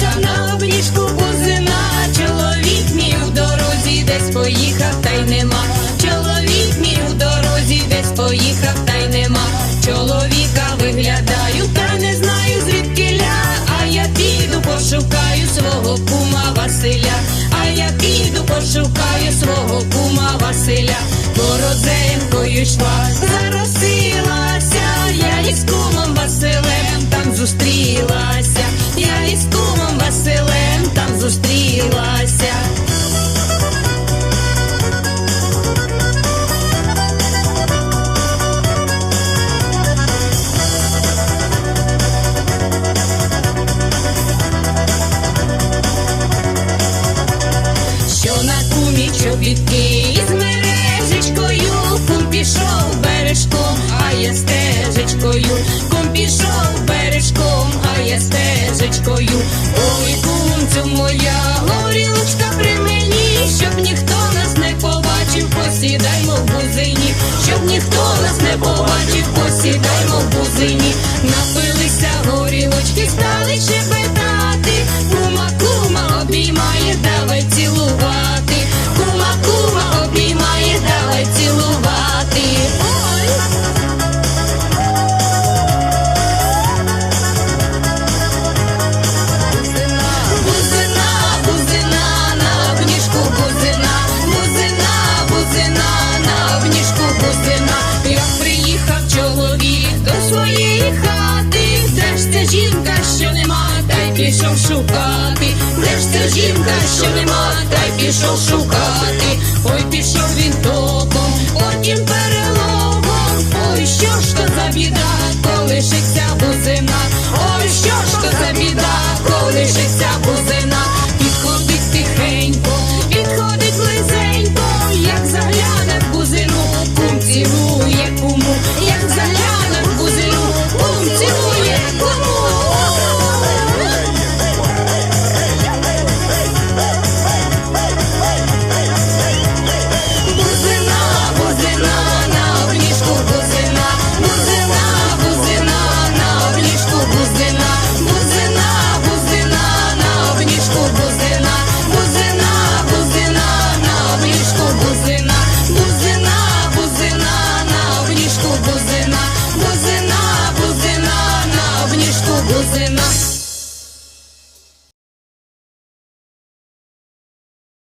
Та на обліжку бузина, чоловік мій у дорозі десь поїхав, та й нема. Чоловік мій у дорозі десь поїхав, та й нема. Чоловіка виглядаю, та не знаю звідки ля, а я піду, пошукаю свого кума Василя, а я піду, пошукаю свого кума Василя, Борозенкою йшла, заросилася, я із кумом Василем там зустрілася, я із кумом Василем там зустрілася. що на кумі чобітки пішов бережком, а я стежечкою, кум пішов бережком, а я стежечкою. Ой, кумцю моя горілочка при мені, щоб ніхто нас не побачив, посідаймо в бузині, щоб ніхто нас не побачив, посідаймо в бузині, пішов шукати, врешті жінка, що нема, та й пішов шукати. Ой, пішов він током, ます。